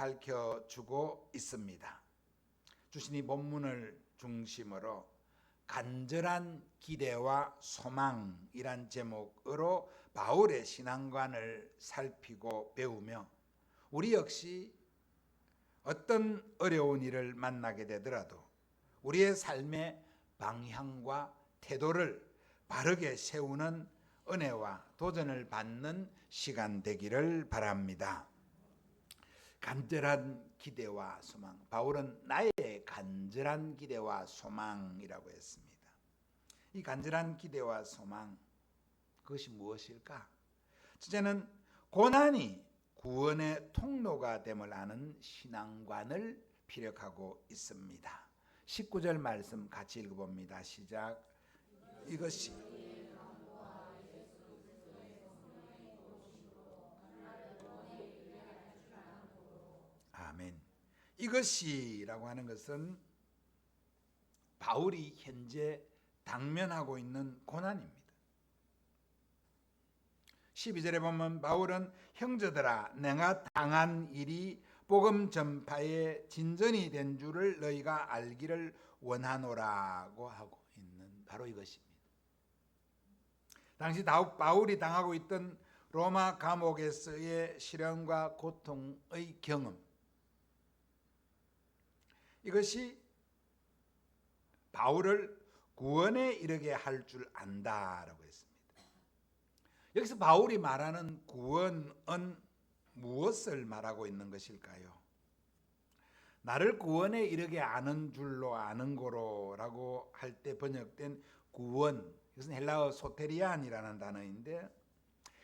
밝혀주고 있습니다. 주신 이 본문을 중심으로 간절한 기대와 소망이란 제목으로 바울의 신앙관을 살피고 배우며 우리 역시 어떤 어려운 일을 만나게 되더라도 우리의 삶의 방향과 태도를 바르게 세우는 은혜와 도전을 받는 시간 되기를 바랍니다. 간절한 기대와 소망. 바울은 나의 간절한 기대와 소망이라고 했습니다. 이 간절한 기대와 소망 그것이 무엇일까? 첫째는 고난이 구원의 통로가 됨을 아는 신앙관을 피력하고 있습니다. 19절 말씀 같이 읽어봅니다. 시작. 이것이 아멘. 이것이라고 하는 것은 바울이 현재 당면하고 있는 고난입니다. 12절에 보면 바울은 형제들아 내가 당한 일이 복음 전파의 진전이 된 줄을 너희가 알기를 원하노라고 하고 있는 바로 이것입니다. 당시 바울이 당하고 있던 로마 감옥에서의 실형과 고통의 경험 이것이 바울을 구원에 이르게 할 줄 안다라고 했습니다. 여기서 바울이 말하는 구원은 무엇을 말하고 있는 것일까요? 나를 구원에 이르게 아는 줄로 아는 거로라고 할 때 번역된 구원 이것은 헬라어 소테리안이라는 단어인데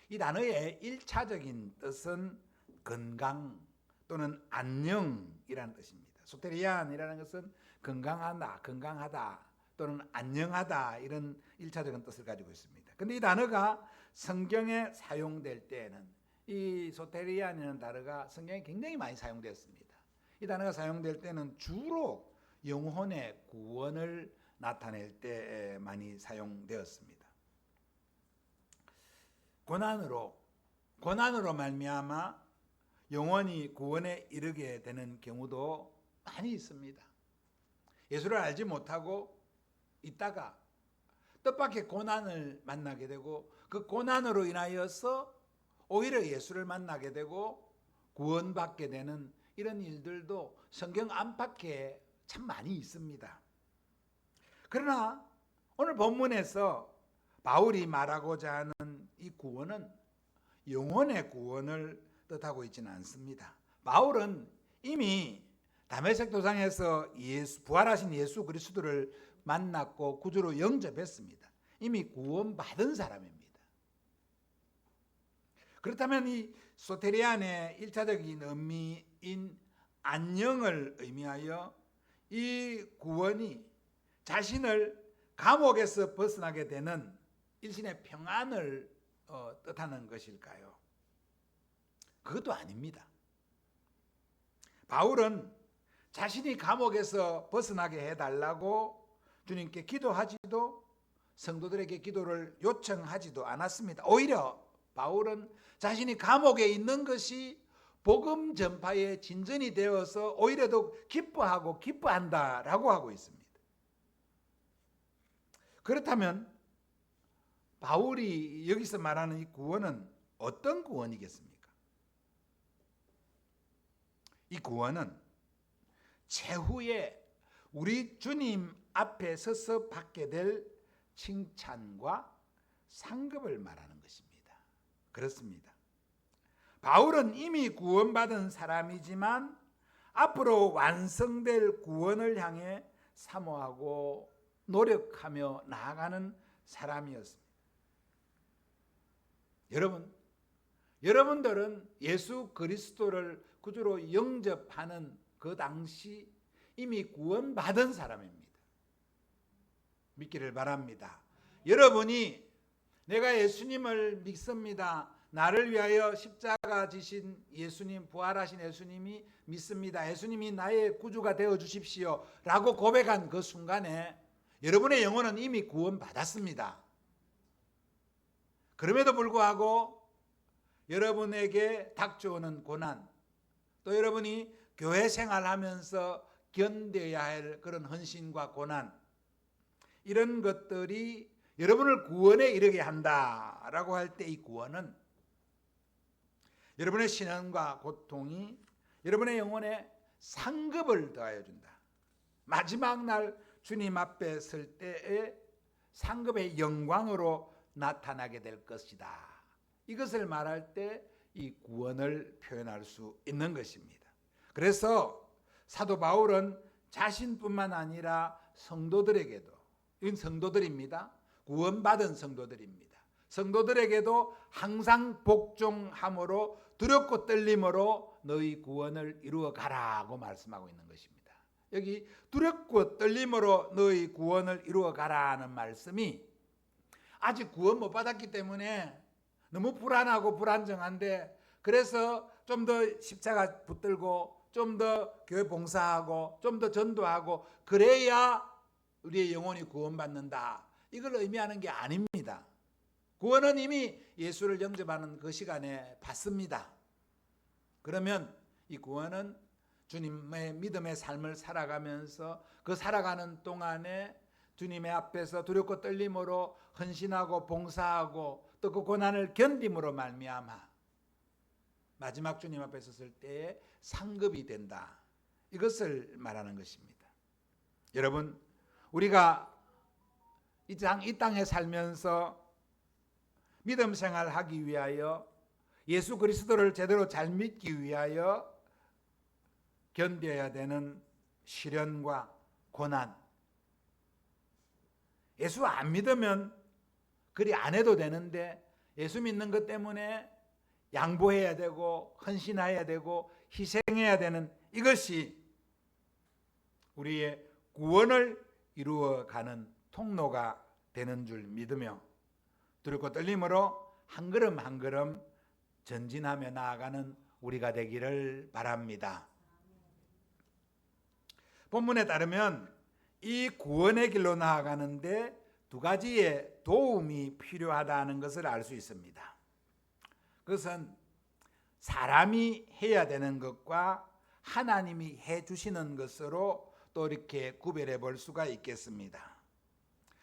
이 단어의 일차적인 뜻은 건강 또는 안녕이라는 뜻입니다. 소테리안이라는 것은 건강하다, 건강하다 또는 안녕하다 이런 일차적인 뜻을 가지고 있습니다. 근데 이 단어가 성경에 사용될 때에는 이 소테리안이라는 단어가 성경에 굉장히 많이 사용되었습니다. 이 단어가 사용될 때는 주로 영혼의 구원을 나타낼 때 많이 사용되었습니다. 고난으로 고난으로 말미암아 영원히 구원에 이르게 되는 경우도 많이 있습니다. 예수를 알지 못하고 있다가 뜻밖의 고난을 만나게 되고 그 고난으로 인하여서 오히려 예수를 만나게 되고 구원받게 되는 이런 일들도 성경 안팎에 참 많이 있습니다. 그러나 오늘 본문에서 바울이 말하고자 하는 이 구원은 영혼의 구원을 뜻하고 있지는 않습니다. 바울은 이미 담에색 도상에서 예수, 부활하신 예수 그리스도를 만났고 구주로 영접했습니다. 이미 구원받은 사람입니다. 그렇다면 이 소테리안의 일차적인 의미인 안녕을 의미하여 이 구원이 자신을 감옥에서 벗어나게 되는 일신의 평안을 어, 뜻하는 것일까요? 그것도 아닙니다. 바울은 자신이 감옥에서 벗어나게 해달라고 주님께 기도하지도 성도들에게 기도를 요청하지도 않았습니다. 오히려 바울은 자신이 감옥에 있는 것이 복음 전파의 진전이 되어서 오히려 더 기뻐하고 기뻐한다라고 하고 있습니다. 그렇다면 바울이 여기서 말하는 이 구원은 어떤 구원이겠습니까? 이 구원은 최후에 우리 주님 앞에 서서 받게 될 칭찬과 상급을 말하는 것입니다. 그렇습니다. 바울은 이미 구원받은 사람이지만 앞으로 완성될 구원을 향해 사모하고 노력하며 나아가는 사람이었습니다. 여러분, 여러분들은 예수 그리스도를 구주로 영접하는 그 당시 이미 구원받은 사람입니다. 믿기를 바랍니다. 여러분이 내가 예수님을 믿습니다. 나를 위하여 십자가 지신 예수님, 부활하신 예수님이 믿습니다. 예수님이 나의 구주가 되어 주십시오. 라고 고백한 그 순간에 여러분의 영혼은 이미 구원받았습니다. 그럼에도 불구하고 여러분에게 닥쳐오는 고난 또 여러분이 교회 생활하면서 견뎌야 할 그런 헌신과 고난 이런 것들이 여러분을 구원에 이르게 한다라고 할 때 이 구원은 여러분의 신앙과 고통이 여러분의 영혼에 상급을 더하여 준다. 마지막 날 주님 앞에 설 때에 상급의 영광으로 나타나게 될 것이다. 이것을 말할 때 이 구원을 표현할 수 있는 것입니다. 그래서 사도 바울은 자신뿐만 아니라 성도들에게도 이건 성도들입니다. 구원받은 성도들입니다. 성도들에게도 항상 복종함으로 두렵고 떨림으로 너희 구원을 이루어 가라고 말씀하고 있는 것입니다. 여기 두렵고 떨림으로 너희 구원을 이루어 가라는 말씀이 아직 구원 못 받았기 때문에 너무 불안하고 불안정한데 그래서 좀 더 십자가 붙들고 좀 더 교회 봉사하고 좀 더 전도하고 그래야 우리의 영혼이 구원받는다. 이걸 의미하는 게 아닙니다. 구원은 이미 예수를 영접하는 그 시간에 받습니다. 그러면 이 구원은 주님의 믿음의 삶을 살아가면서 그 살아가는 동안에 주님의 앞에서 두렵고 떨림으로 헌신하고 봉사하고 또 그 고난을 견딤으로 말미암아 마지막 주님 앞에 섰을 때에 상급이 된다. 이것을 말하는 것입니다. 여러분, 우리가 이, 땅에 살면서 믿음 생활하기 위하여 예수 그리스도를 제대로 잘 믿기 위하여 견뎌야 되는 시련과 고난. 예수 안 믿으면 그리 안 해도 되는데 예수 믿는 것 때문에 양보해야 되고 헌신해야 되고 희생해야 되는 이것이 우리의 구원을 이루어가는 통로가 되는 줄 믿으며 두렵고 떨림으로 한 걸음 한 걸음 전진하며 나아가는 우리가 되기를 바랍니다. 본문에 따르면 이 구원의 길로 나아가는데 두 가지의 도움이 필요하다는 것을 알 수 있습니다. 그것은 사람이 해야 되는 것과 하나님이 해 주시는 것으로 또 이렇게 구별해 볼 수가 있겠습니다.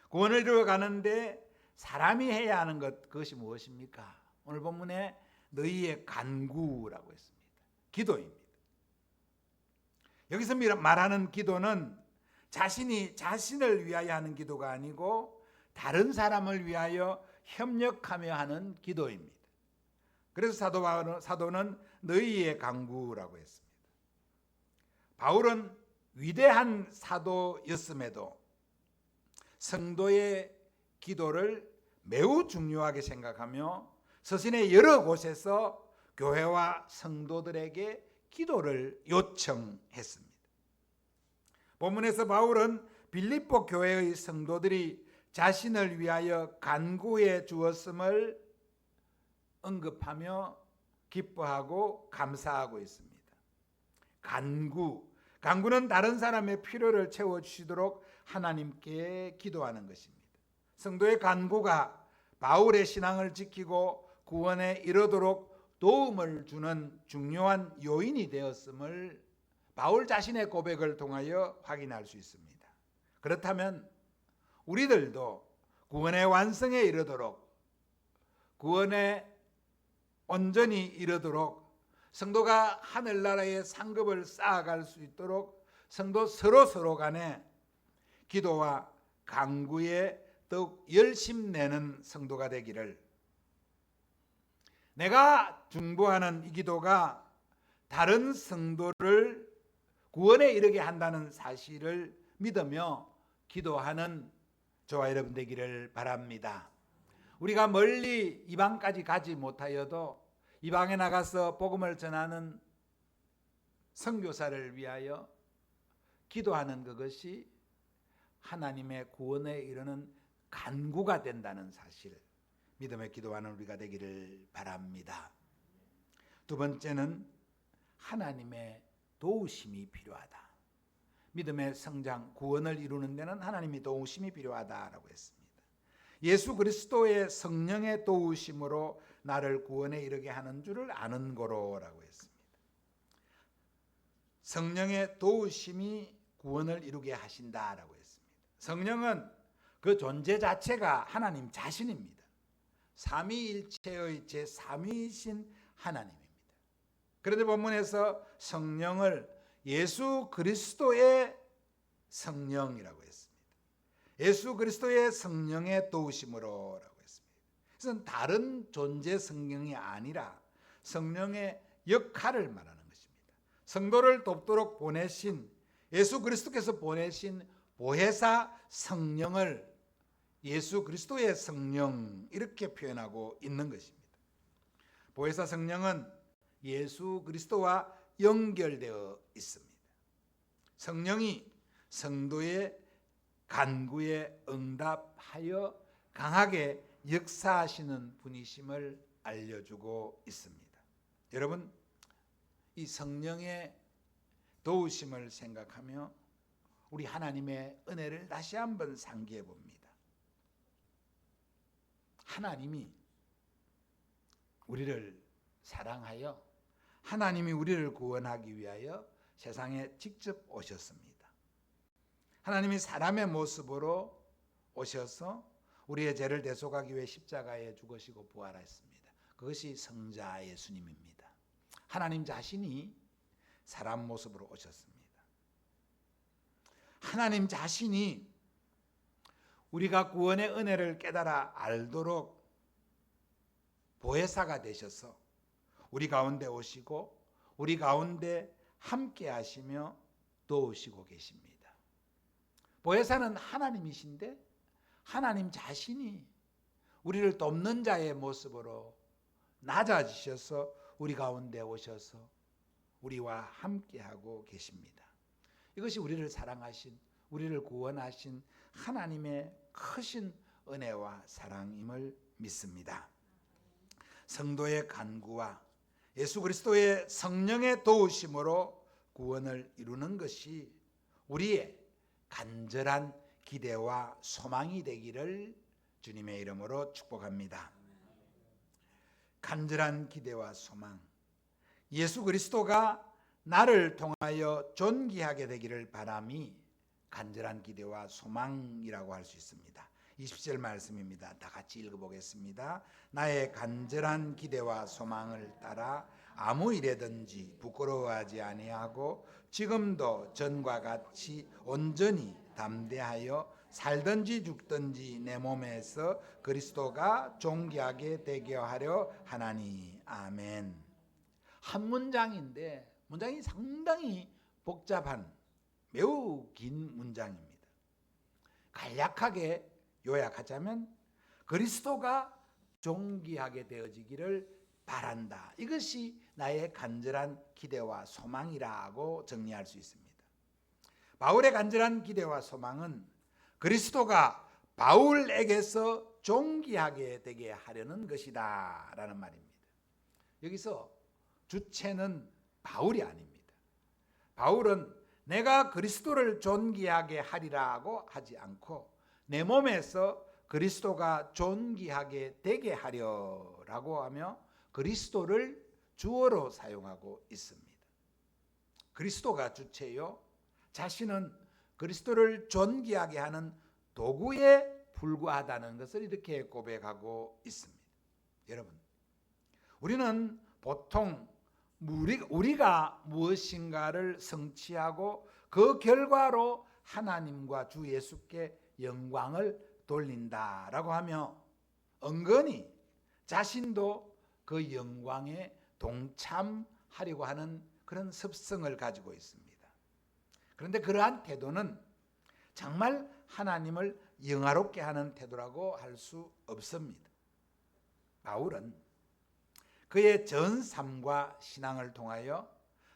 구원을 이루어 가는데 사람이 해야 하는 것 그것이 무엇입니까? 오늘 본문에 너희의 간구라고 했습니다. 기도입니다. 여기서 말하는 기도는 자신이 자신을 위하여 하는 기도가 아니고 다른 사람을 위하여 협력하며 하는 기도입니다. 그래서 사도 사도는 너희의 강구라고 했습니다. 바울은 위대한 사도였음에도 성도의 기도를 매우 중요하게 생각하며 서신의 여러 곳에서 교회와 성도들에게 기도를 요청했습니다. 본문에서 바울은 빌립보 교회의 성도들이 자신을 위하여 간구해 주었음을 언급하며 기뻐하고 감사하고 있습니다. 간구, 간구는 다른 사람의 필요를 채워 주시도록 하나님께 기도하는 것입니다. 성도의 간구가 바울의 신앙을 지키고 구원에 이르도록 도움을 주는 중요한 요인이 되었음을 바울 자신의 고백을 통하여 확인할 수 있습니다. 그렇다면 우리들도 구원의 완성에 이르도록 구원의 온전히 이르도록 성도가 하늘나라의 상급을 쌓아갈 수 있도록 성도 서로 서로 간에 기도와 강구에 더욱 열심 내는 성도가 되기를 내가 중보하는 이 기도가 다른 성도를 구원에 이르게 한다는 사실을 믿으며 기도하는 저와 여러분 되기를 바랍니다. 우리가 멀리 이방까지 가지 못하여도 이방에 나가서 복음을 전하는 선교사를 위하여 기도하는 그것이 하나님의 구원에 이르는 간구가 된다는 사실 믿음의 기도하는 우리가 되기를 바랍니다. 두 번째는 하나님의 도우심이 필요하다. 믿음의 성장, 구원을 이루는 데는 하나님의 도우심이 필요하다라고 했습니다. 예수 그리스도의 성령의 도우심으로 나를 구원에 이르게 하는 줄을 아는 거로라고 했습니다. 성령의 도우심이 구원을 이루게 하신다라고 했습니다. 성령은 그 존재 자체가 하나님 자신입니다. 삼위일체의 제 3위이신 하나님입니다. 그런데 본문에서 성령을 예수 그리스도의 성령이라고 했습니다. 예수 그리스도의 성령의 했습니다. 그것은 다른 존재 성령이 아니라 성령의 역할을 말하는 것입니다. 성도를 돕도록 보내신 예수 그리스도께서 보내신 보혜사 성령을 예수 그리스도의 성령 이렇게 표현하고 있는 것입니다. 보혜사 성령은 예수 그리스도와 연결되어 있습니다. 성령이 성도의 간구에 응답하여 강하게 역사하시는 분이심을 알려주고 있습니다. 여러분, 이 성령의 도우심을 생각하며 우리 하나님의 은혜를 다시 한번 상기해 봅니다. 하나님이 우리를 사랑하여 하나님이 우리를 구원하기 위하여 세상에 직접 오셨습니다. 하나님이 사람의 모습으로 오셔서 우리의 죄를 대속하기 위해 십자가에 죽으시고 부활했습니다. 그것이 성자 예수님입니다. 하나님 자신이 사람 모습으로 오셨습니다. 하나님 자신이 우리가 구원의 은혜를 깨달아 알도록 보혜사가 되셔서 우리 가운데 오시고 우리 가운데 함께 하시며 도우시고 계십니다. 보혜사는 하나님이신데 하나님 자신이 우리를 돕는 자의 모습으로 낮아지셔서 우리 가운데 오셔서 우리와 함께하고 계십니다. 이것이 우리를 사랑하신 우리를 구원하신 하나님의 크신 은혜와 사랑임을 믿습니다. 성도의 간구와 예수 그리스도의 성령의 도우심으로 구원을 이루는 것이 우리의 간절한 기대와 소망이 되기를 주님의 이름으로 축복합니다. 간절한 기대와 소망. 예수 그리스도가 나를 통하여 존귀하게 되기를 바람이 간절한 기대와 소망이라고 할 수 있습니다. 20절 말씀입니다. 다 같이 읽어보겠습니다. 나의 간절한 기대와 소망을 따라 아무 일에든지 부끄러워하지 아니하고 지금도 전과 같이 온전히 담대하여 살든지 죽든지 내 몸에서 그리스도가 존귀하게 되게 하려 하나니 아멘. 한 문장인데 문장이 상당히 복잡한 매우 긴 문장입니다. 간략하게 요약하자면 그리스도가 존귀하게 되어지기를 바란다. 이것이 나의 간절한 기대와 소망이라고 정리할 수 있습니다. 바울의 간절한 기대와 소망은 그리스도가 바울에게서 존귀하게 되게 하려는 것이다 라는 말입니다. 여기서 주체는 바울이 아닙니다. 바울은 내가 그리스도를 존귀하게 하리라고 하지 않고 내 몸에서 그리스도가 존귀하게 되게 하려라고 하며 그리스도를 주어로 사용하고 있습니다. 그리스도가 주체요. 자신은 그리스도를 존귀하게 하는 도구에 불과하다는 것을 이렇게 고백하고 있습니다. 여러분, 우리는 보통 우리 가 무엇인가를 성취하고 그 결과로 하나님과 주 예수께 영광을 돌린다라고 하며 은근히 자신도 그 영광에 동참하려고 하는 그런 습성을 가지고 있습니다. 그런데 그러한 태도는 정말 하나님을 영화롭게 하는 태도라고 할 수 없습니다. 바울은 그의 전 삶과 신앙을 통하여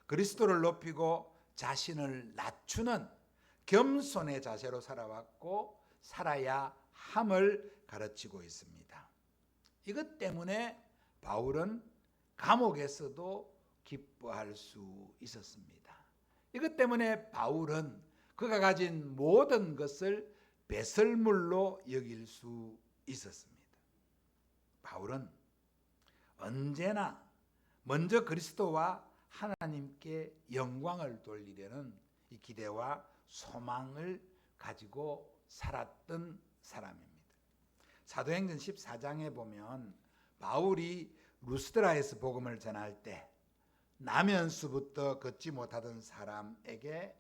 그리스도를 높이고 자신을 낮추는 겸손의 자세로 살아왔고 살아야 함을 가르치고 있습니다. 이것 때문에 바울은 감옥에서도 기뻐할 수 있었습니다. 이것 때문에 바울은 그가 가진 모든 것을 배설물로 여길 수 있었습니다. 바울은 언제나 먼저 그리스도와 하나님께 영광을 돌리려는 이 기대와 소망을 가지고 살았던 사람입니다. 사도행전 14장에 보면 바울이 루스드라에서 복음을 전할 때 나면수부터 걷지 못하던 사람에게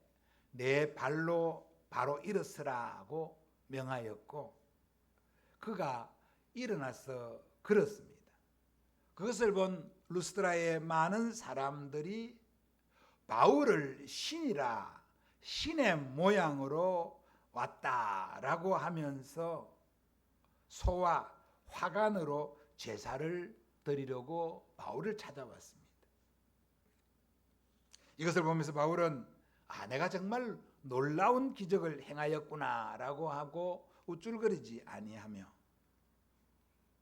내 발로 바로 일어서라고 명하였고 그가 일어나서 걸었습니다. 그것을 본 루스드라의 많은 사람들이 바울을 신이라 신의 모양으로 왔다라고 하면서 소와 화관으로 제사를 드리려고 바울을 찾아왔습니다. 이것을 보면서 바울은 아 내가 정말 놀라운 기적을 행하였구나라고 하고 우쭐거리지 아니하며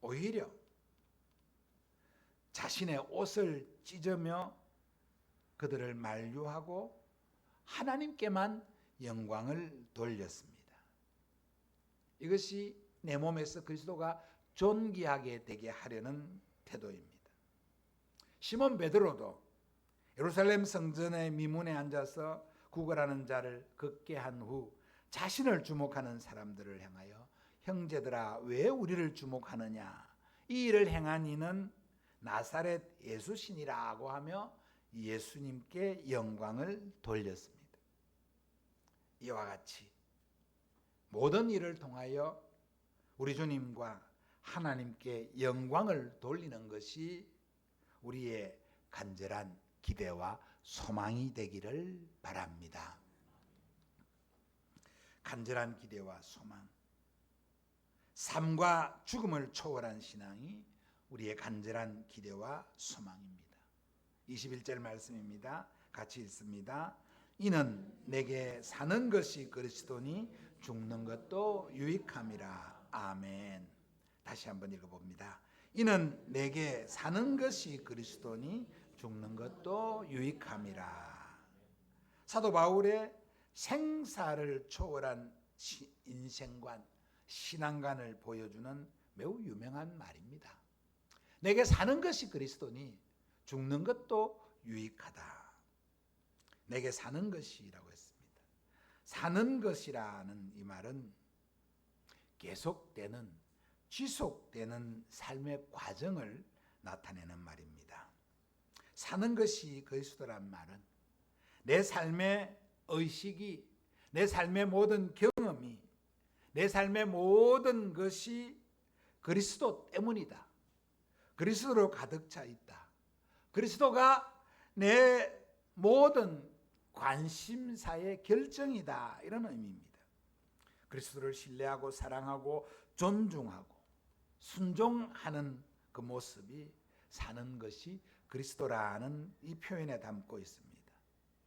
오히려 자신의 옷을 찢으며 그들을 만류하고 하나님께만 영광을 돌렸습니다. 이것이 내 몸에서 그리스도가 존귀하게 되게 하려는 태도입니다. 시몬 베드로도 예루살렘 성전의 미문에 앉아서 구걸하는 자를 걷게 한 후 자신을 주목하는 사람들을 향하여 형제들아 왜 우리를 주목하느냐 이 일을 행한 이는 나사렛 예수신이라고 하며 예수님께 영광을 돌렸습니다. 이와 같이 모든 일을 통하여 우리 주님과 하나님께 영광을 돌리는 것이 우리의 간절한 기대와 소망이 되기를 바랍니다. 간절한 기대와 소망. 삶과 죽음을 초월한 신앙이 우리의 간절한 기대와 소망입니다. 21절 말씀입니다. 같이 읽습니다. 이는 내게 사는 것이 그리스도니 죽는 것도 유익함이라. 아멘. 다시 한번 읽어봅니다. 이는 내게 사는 것이 그리스도니 죽는 것도 유익함이라. 사도 바울의 생사를 초월한 인생관, 신앙관을 보여주는 매우 유명한 말입니다. 내게 사는 것이 그리스도니 죽는 것도 유익하다. 내게 사는 것이라고 했습니다. 사는 것이라는 이 말은 계속되는 지속되는 삶의 과정을 나타내는 말입니다. 사는 것이 그리스도란 말은 내 삶의 의식이 내 삶의 모든 경험이 내 삶의 모든 것이 그리스도 때문이다. 그리스도로 가득 차 있다. 그리스도가 내 모든 관심사의 결정이다. 이런 의미입니다. 그리스도를 신뢰하고 사랑하고 존중하고 순종하는 그 모습이 사는 것이 그리스도라는 이 표현에 담고 있습니다.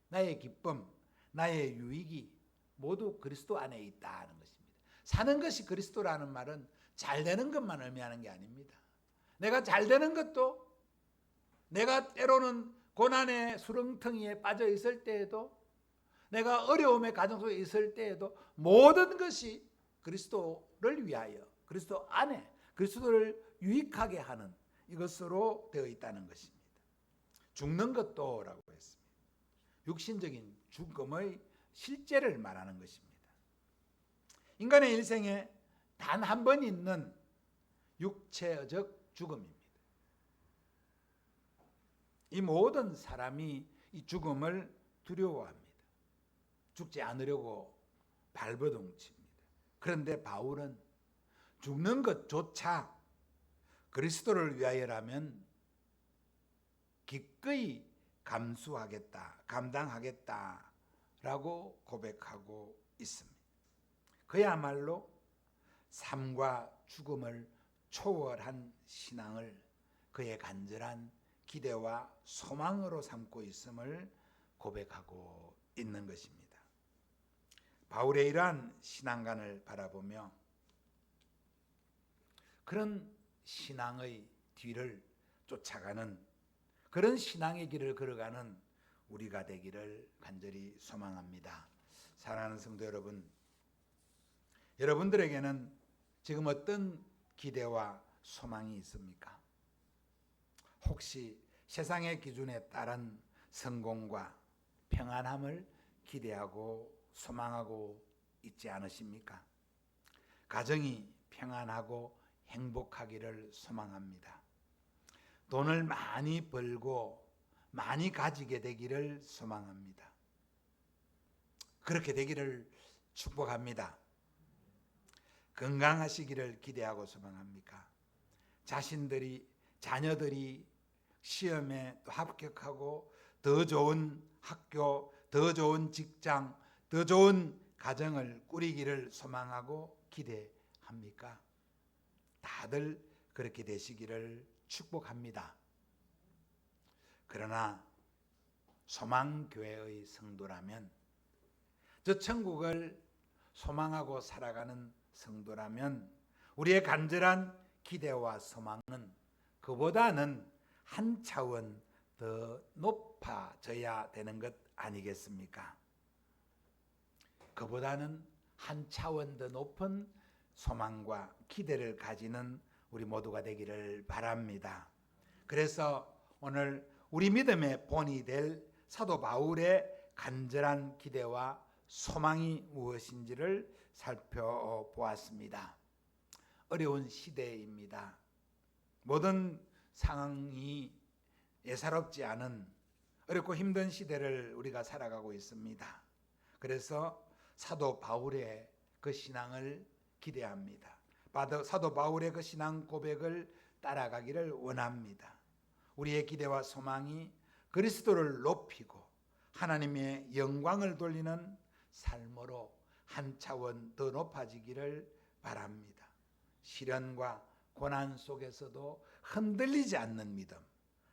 나의 기쁨, 나의 유익이 모두 그리스도 안에 있다는 것입니다. 사는 것이 그리스도라는 말은 잘 되는 것만 의미하는 게 아닙니다. 내가 잘 되는 것도 내가 때로는 고난의 수렁텅이에 빠져 있을 때에도 내가 어려움의 가정 속에 있을 때에도 모든 것이 그리스도를 위하여 그리스도 안에 그리스도를 유익하게 하는 이것으로 되어 있다는 것입니다. 죽는 것도라고 했습니다. 육신적인 죽음의 실제를 말하는 것입니다. 인간의 일생에 단 한 번 있는 육체적 죽음입니다. 이 모든 사람이 이 죽음을 두려워합니다. 죽지 않으려고 발버둥칩니다. 그런데 바울은 죽는 것조차 그리스도를 위하여라면 기꺼이 감수하겠다, 감당하겠다 라고 고백하고 있습니다. 그야말로 삶과 죽음을 초월한 신앙을 그의 간절한 기대와 소망으로 삼고 있음을 고백하고 있는 것입니다. 바울의 이러한 신앙관을 바라보며 그런 신앙의 뒤를 쫓아가는 그런 신앙의 길을 걸어가는 우리가 되기를 간절히 소망합니다. 사랑하는 성도 여러분, 여러분들에게는 지금 어떤 기대와 소망이 있습니까? 혹시 세상의 기준에 따른 성공과 평안함을 기대하고 소망하고 있지 않으십니까? 가정이 평안하고 행복하기를 소망합니다. 돈을 많이 벌고 많이 가지게 되기를 소망합니다. 그렇게 되기를 축복합니다. 건강하시기를 기대하고 소망합니까? 자신들이 자녀들이 시험에 또 합격하고 더 좋은 학교, 더 좋은 직장, 더 좋은 가정을 꾸리기를 소망하고 기대합니까? 다들 그렇게 되시기를 축복합니다. 그러나 소망교회의 성도라면 저 천국을 소망하고 살아가는 성도라면 우리의 간절한 기대와 소망은 그보다는 한 차원 더 높아져야 되는 것 아니겠습니까? 그보다는 한 차원 더 높은 소망과 기대를 가지는 우리 모두가 되기를 바랍니다. 그래서 오늘 우리 믿음의 본이 될 사도 바울의 간절한 기대와 소망이 무엇인지를 살펴보았습니다. 어려운 시대입니다. 모든 상황이 예사롭지 않은 어렵고 힘든 시대를 우리가 살아가고 있습니다. 그래서 사도 바울의 그 신앙을 기대합니다. 사도 바울의 그 신앙 고백을 따라가기를 원합니다. 우리의 기대와 소망이 그리스도를 높이고 하나님의 영광을 돌리는 삶으로 한 차원 더 높아지기를 바랍니다. 시련과 고난 속에서도 흔들리지 않는 믿음,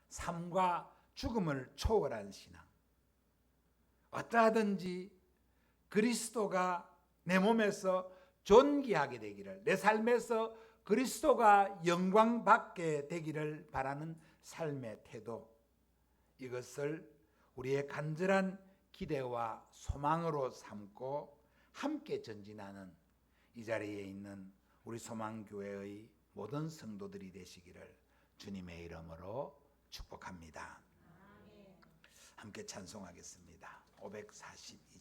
삶과 죽음을 초월한 신앙. 어떠하든지 그리스도가 내 몸에서 존귀하게 되기를, 내 삶에서 그리스도가 영광 받게 되기를 바라는 삶의 태도. 이것을 우리의 간절한 기대와 소망으로 삼고 함께 전진하는 이 자리에 있는 우리 소망교회의 모든 성도들이 되시기를 주님의 이름으로 축복합니다. 함께 찬송하겠습니다. 542장입니다.